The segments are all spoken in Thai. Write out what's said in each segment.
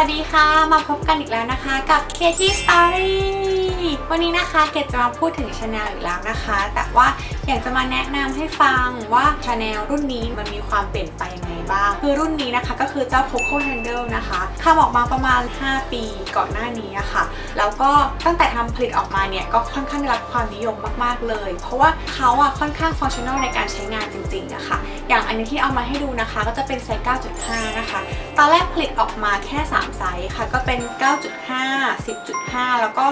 วัสดีค่ะมาพบกันอีกแล้วนะคะ กับ Katie Story วันนี้นะคะเกดจะมาพูดถึงชาแนลอีกแล้วนะคะ แต่ว่าอยากจะมาแนะนำให้ฟังว่าชาแนลรุ่นนี้มันมีความเปลี่ยนไปยังไงบ้าง คือรุ่นนี้นะคะก็คือเจ้า Coco Handle นะคะทำออกมาประมาณ 5 ปีก่อนหน้านี้ะค่ะ แล้วก็ตั้งแต่ทำผลิตออกมาเนี่ย ก็ค่อนข้างได้รับความนิยมมากๆเลย เพราะว่าเขาอะค่อนข้างฟังชั่นอลในการใช้งานจริงๆอะคะอย่างอันนี้ที่เอามาให้ดูนะคะ ก็จะเป็นไซส์9.5 นะคะ ตอนแรกผลิตออกมาแค่ 3 ไซส์ค่ะ ก็เป็น 9.5 10.5 แล้วก็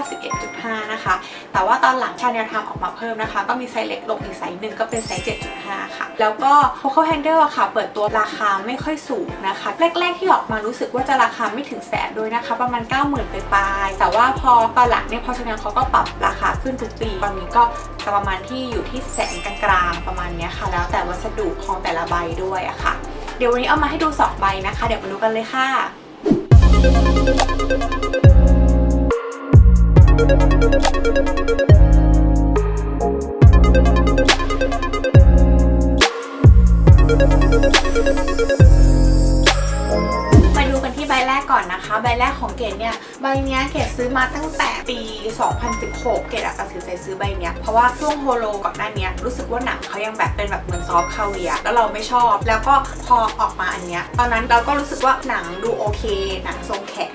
11.5 นะคะ แต่ว่าตอนหลังชาแนลทำออกมาเพิ่มนะคะ ก็มีไซส์เล็กลงอีกไซส์หนึ่งก็เป็นไซส์ 7.5 ค่ะ แล้วก็ Coco Handle อะค่ะ เปิดตัวราคาไม่ค่อยสูงนะคะ แรก ๆ ที่ออกมารู้สึกว่าจะราคาไม่ถึงแสนด้วยนะคะ ประมาณ 90,000ไปปลายแต่ว่าพอตอนหลังเนี่ยพอชาแนลเขาก็ปรับราคาขึ้นทุกปี ตอนนี้ก็จะประมาณที่อยู่ที่แสนกลางๆประมาณเนี้ยค่ะ แล้วแต่วัสดุของแต่ละใบด้วยอะค่ะ ดี๋ยววันนี้เอามาให้ดู2ใบนะคะ เดี๋ยวมาดูกันเลยค่ะ แรกก่อนนะคะ ใบแรกของเกดเนี่ยใบเนี้ยเกดซื้อมาตั้งแต่ปี 2016 เกดอะตัดสินใจซื้อใบเนี้ยเพราะว่าช่วงโฮโลก่อนหน้านี้รู้สึกว่าหนังเขายังแบบเป็นแบบเหมือนซอฟต์คาเวียร์แล้วเราไม่ชอบ แล้วก็พอออกมาอันเนี้ยตอนนั้นเราก็รู้สึกว่าหนังดูโอเค หนังทรงแข็ง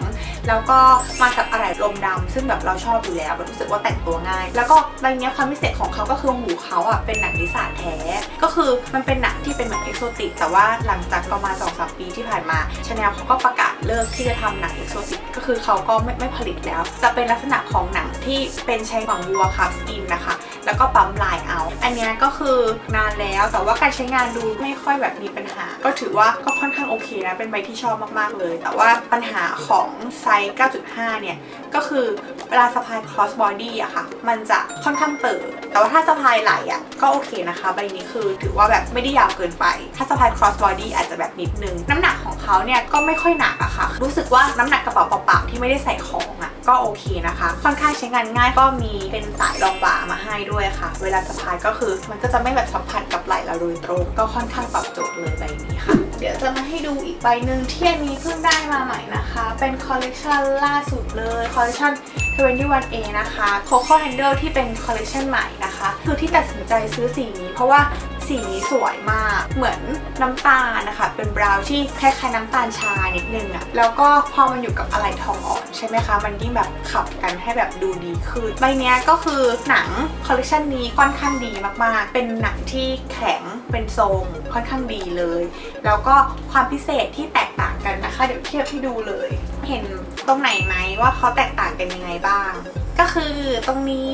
แล้วก็มากับอะไรลมดำซึ่งแบบเราชอบอยู่แล้วรู้สึกว่าแต่งตัวง่าย แล้วก็ใบเนี้ยความพิเศษของเขาก็คือหูเขาอะเป็นหนังนิสานแท้ ก็คือมันเป็นหนังที่เป็นเหมือนเอกโซติกแต่ว่าหลังจากประมาณ2อสปีที่ผ่านมาชาแนลเขาก็ประกาศเลิกที่จะทำหนังเอกโซติกก็คือเขาก็ไม่ไม่ผลิตแล้ว จะเป็นลักษณะของหนังที่เป็นใช้ฝังวัวคาสกินนะคะ แล้วก็ปั๊มลายเอา อันเนี้ยก็คือนานแล้วแต่ว่าการใช้งานดูไม่ค่อยแบบมีปัญหา ก็ถือว่าก็ค่อนข้างโอเคนะ เป็นใบที่ชอบมากๆเลย แต่ว่าปัญหาของไซส์ 9.5 เนี่ย ก็คือเวลาสะพาย cross body อะค่ะ มันจะค่อนข้างเติบแต่ว่าถ้าสะพายไหลอะก็โอเคนะคะ ใบนี้คือถือว่าแบบไม่ได้ยาวเกินไป ถ้าสะพาย cross body อาจจะแบบนิดนึง น้ำหนักของเขาเนี่ยก็ไม่ค่อยหนักอะค่ะรู้สึกว่าน้ำหนักกระเป๋าเปล่าๆที่ไม่ได้ใส่ของอะก็โอเคนะคะ ค่อนข้างใช้งานง่ายก็มีเป็นสายรองบ่ามาให้ด้วยค่ะ เวลาสะพายก็คือมันก็จะไม่แบบสัมผัสกับไหล่เราโดยตรง ก็ค่อนข้างตอบโจทย์เลยใบนี้ค่ะ เดี๋ยวจะมาให้ดูอีกใบหนึ่งที่อันนี้เพิ่งได้มาใหม่นะคะ เป็นคอลเลกชันล่าสุดเลยคอลเลกชัน 21A นะคะ Coco Handle ที่เป็นคอลเลกชันใหม่นะคะ คือที่ตัดสินใจซื้อสีนี้เพราะว่า สีสวยมาก เหมือนน้ำตาลนะคะ เป็นบราวน์ที่คล้ายๆน้ำตาลชานิดนึงอะแล้วก็พอมันอยู่กับอะไรทองอ่อนใช่ไหมคะ มันยิ่งแบบขับกันให้แบบดูดีขึ้น ใบเนี้ยก็คือหนังคอลเลกชันนี้ค่อนข้างดีมากๆ เป็นหนังที่แข็งเป็นทรงค่อนข้างดีเลย แล้วก็ความพิเศษที่แตกต่างกันนะคะ เดี๋ยวเทียบให้ดูเลย เห็นตรงไหนไหมว่าเขาแตกต่างกันยังไงบ้าง ก็คือตรงนี้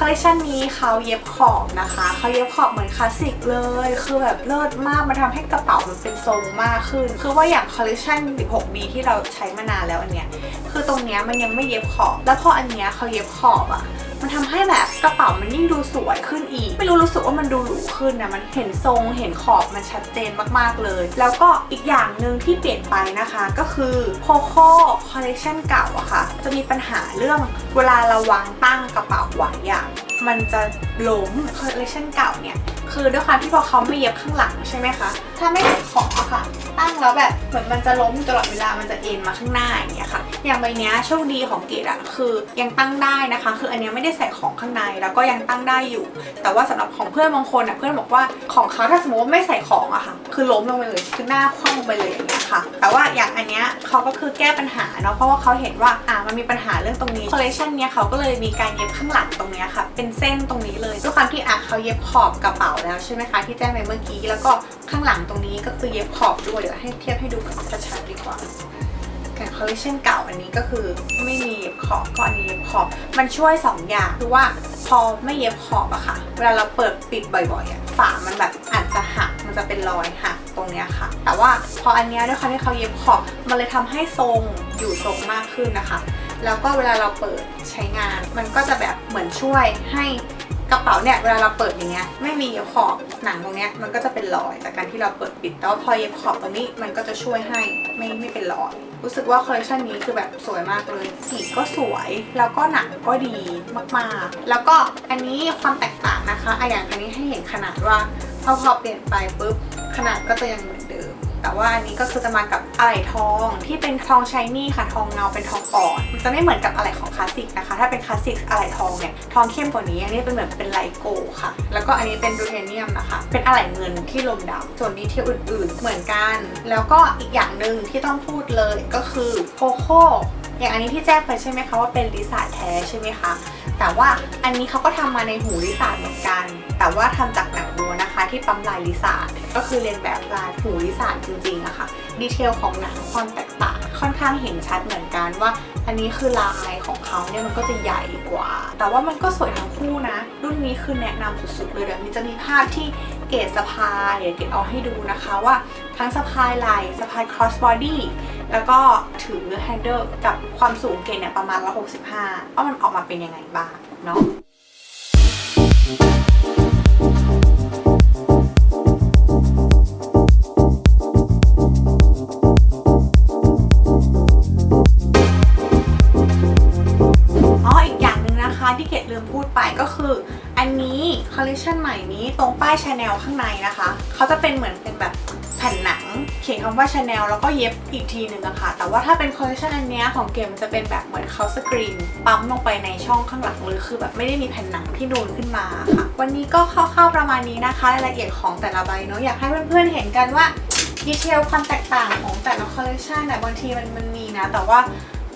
คอลเลคชันนี้เขาเย็บขอบนะคะเขาเย็บขอบเหมือนคลาสสิกเลย คือแบบเลิศมากมันทำให้กระเป๋ามันเป็นทรงมากขึ้น คือว่าอย่างคอลเลคชัน 16B ที่เราใช้มานานแล้วอันเนี้ยคือตรงเนี้ยมันยังไม่เย็บขอบ แล้วพออันเนี้ยเขาเย็บขอบอะ มันทำให้แบบกระเป๋ามันยิ่งดูสวยขึ้นอีก ไม่รู้รู้สึกว่ามันดูหรูขึ้นนะมันเห็นทรงเห็นขอบมันชัดเจนมากๆเลย แล้วก็อีกอย่างหนึ่งที่เปลี่ยนไปนะคะ ก็คือโคโค่คอลเลคชันเก่าอะค่ะ จะมีปัญหาเรื่องเวลาเราวางตั้งกระเป๋าไว้อะมันจะหลงคอลเลคชันเก่าเนี่ย คือด้วยความที่พอเขาไม่เย็บข้างหลังใช่ไหมคะ ถ้าไม่ใส่ของอะค่ะ ตั้งแล้วแบบเหมือนมันจะล้มตลอดเวลา มันจะเอ็นมาข้างหน้าอย่างเงี้ยค่ะ อย่างใบเนี้ยโชคดีของเกดอะคือยังตั้งได้นะคะ คืออันเนี้ยไม่ได้ใส่ของข้างในแล้วก็ยังตั้งได้อยู่ แต่ว่าสำหรับของเพื่อนบางคนอะเพื่อนบอกว่าของเขาถ้าสมมติว่าไม่ใส่ของอะค่ะ คือล้มลงไปเลย คือหน้าคว่ำลงไปเลยอย่างเงี้ยค่ะ แต่ว่าอย่างอันเนี้ยเขาก็คือแก้ปัญหาเนาะ เพราะว่าเขาเห็นว่าอ่ามันมีปัญหาเรื่องตรงนี้คอลเลคชันเนี้ยเขาก็เลยมีการเย็บข้างหลังตรงเนี้ยค่ะ เป็นเส้นตรงนี้เลยด้วยความที่อะเขาเย็บขอบกระเป๋าแล้วใช่ไหมคะที่แจ้งไปเมื่อกี้ แล้วก็ข้างหลังตรงนี้ก็คือเย็บขอบด้วยเดี๋ยวให้เทียบให้ดูกันชัดดีกว่ากับคอลเลคชันเก่าอันนี้ก็คือไม่มีเย็บขอบก็อันนี้เย็บขอบมันช่วย2ออย่างคือว่าพอไม่เย็บขอบอะค่ะ เวลาเราเปิดปิดบ่อยๆอะฝามันแบบอาจจะหักมันจะเป็นรอยหักตรงเนี้ยค่ะ แต่ว่าพออันเนี้ยด้วยความที่เขาเย็บขอบมันเลยทำให้ทรงอยู่ทรงมากขึ้นนะคะ แล้วก็เวลาเราเปิดใช้งาน มันก็จะแบบเหมือนช่วยให้ กระเป๋าเนี่ยเวลาเราเปิดอย่างเงี้ยไม่มีขอบหนังตรงเนี้ยมันก็จะเป็นรอยจากการที่เราเปิดปิดแต่ว่าพอเย็บขอบตรงนี้มันก็จะช่วยให้ไม่ไม่เป็นรอยรู้สึกว่าคอลเลคชันนี้คือแบบสวยมากเลย สีก็สวย แล้วก็หนังก็ดีมากๆ แล้วก็อันนี้ความแตกต่างนะคะออย่างอันนี้ให้เห็นขนาดว่าพอพอเปลี่ยนไปปุ๊บขนาดก็จะยังเหมือนเดิม แต่ว่าอันนี้ก็คือจะมากับอะไหล่ทองที่เป็นทองชายนี่ค่ะ ทองเงาเป็นทองอ่อนมันจะไม่เหมือนกับอะไหล่ของคลาสสิกนะคะ ถ้าเป็นคลาสสิกอะไหล่ทองเนี่ยทองเข้มกว่านี้อันนี้เป็นเหมือนเป็นไลโกค่ะ แล้วก็อันนี้เป็นดูเทเนียมนะคะ เป็นอะไหล่เงินที่ลมดำส่วนดีเทลอื่น ๆ เหมือนกัน แล้วก็อีกอย่างหนึ่งที่ต้องพูดเลยก็คือโคโค่อย่างอันนี้ที่แจ้งไปใช่ไหมคะว่าเป็นลิซ่าแท้ใช่ไหมคะแต่ว่าอันนี้เขาก็ทำมาในหูลิซ่าเหมือนกัน แต่ว่าทำจากหนังวัวนะคะ ที่ปั๊มลายลิซ่าก็คือเรียนแบบลายหูลิซ่าจริงๆอะค่ะดีเทลของหนังความแตกต่างค่อนข้างเห็นชัดเหมือนกันว่า อันนี้คือลายของเขาเนี่ยมันก็จะใหญ่กว่า แต่ว่ามันก็สวยทั้งคู่นะ รุ่นนี้คือแนะนำสุดๆเลยเดี๋ยวนี้จะมีภาพที่เกรดสะพายเดี๋ยวเกรดเอาให้ดูนะคะว่าทั้งสะพายไหล่สะพาย cross body แล้วก็ถือ handle กับความสูงเกรดเนี่ยประมาณ165ว่ามันออกมาเป็นยังไงบ้างเนาะ อันนี้คอลเลคชันใหม่นี้ตรงป้ายชาแนลข้างในนะคะ เขาจะเป็นเหมือนเป็นแบบแผ่นหนัง เขียนคำว่าชาแนลแล้วก็เย็บอีกทีหนึ่งอะคะแต่ว่าถ้าเป็นคอลเลคชันอันเนี้ยของเกมมันจะเป็นแบบเหมือนเขาสกรีนปั๊มลงไปในช่องข้างหลังเลยคือแบบไม่ได้มีแผ่นหนังที่นูนขึ้นมาค่ะ วันนี้ก็คร่าวๆประมาณนี้นะคะรายละเอียดของแต่ละใบเนาะอยากให้เพื่อนๆเห็นกันว่าดีเทลความแตกต่างของแต่ละคอลเลคชันเนี่ยบางทีมันมันมีนะ แต่ว่า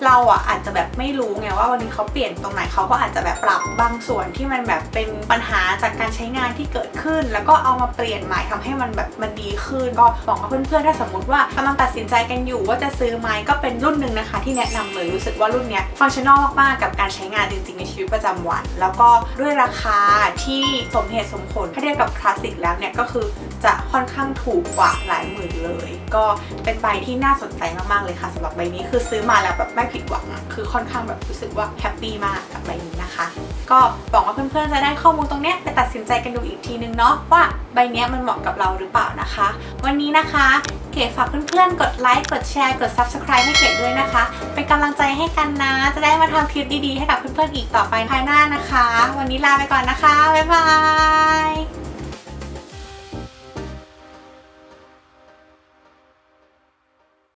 เราอะอาจจะแบบไม่รู้ไงว่าวันนี้เขาเปลี่ยนตรงไหนเขาก็อาจจะแบบปรับบางส่วนที่มันแบบเป็นปัญหาจากการใช้งานที่เกิดขึ้น แล้วก็เอามาเปลี่ยนใหม่ทำให้มันแบบมันดีขึ้น ก็บอกกับเพื่อนๆถ้าสมมติว่ากำลังตัดสินใจกันอยู่ว่าจะซื้อไหมก็เป็นรุ่นหนึ่งนะคะ ที่แนะนำเลยรู้สึกว่ารุ่นเนี้ยฟังชั่นอลมากๆกับการใช้งานจริงๆในชีวิตประจำวัน แล้วก็ด้วยราคาที่สมเหตุสมผลถ้าเทียบกับคลาสสิกแล้วเนี่ยก็คือ จะค่อนข้างถูกกว่าหลายหมื่นเลย ก็เป็นใบที่น่าสนใจมากๆเลยค่ะสำหรับใบนี้คือซื้อมาแล้วแบบไม่ผิดหวังคือค่อนข้างแบบรู้สึกว่าแฮปปี้มากกับใบนี้นะคะ ก็หวังว่าเพื่อนๆจะได้ข้อมูลตรงนี้ไปตัดสินใจกันดูอีกทีนึงเนาะว่าใบนี้มันเหมาะกับเราหรือเปล่านะคะ วันนี้นะคะเก๋ฝากเพื่อนๆ กดไลค์ กดแชร์ กด subscribe ให้เก๋ด้วยนะคะ เป็นกำลังใจให้กันนะ จะได้มาทำคลิปดีๆ ให้กับเพื่อนๆ อีกต่อไปภายหน้านะคะ วันนี้ลาไปก่อนนะคะ บ๊ายบาย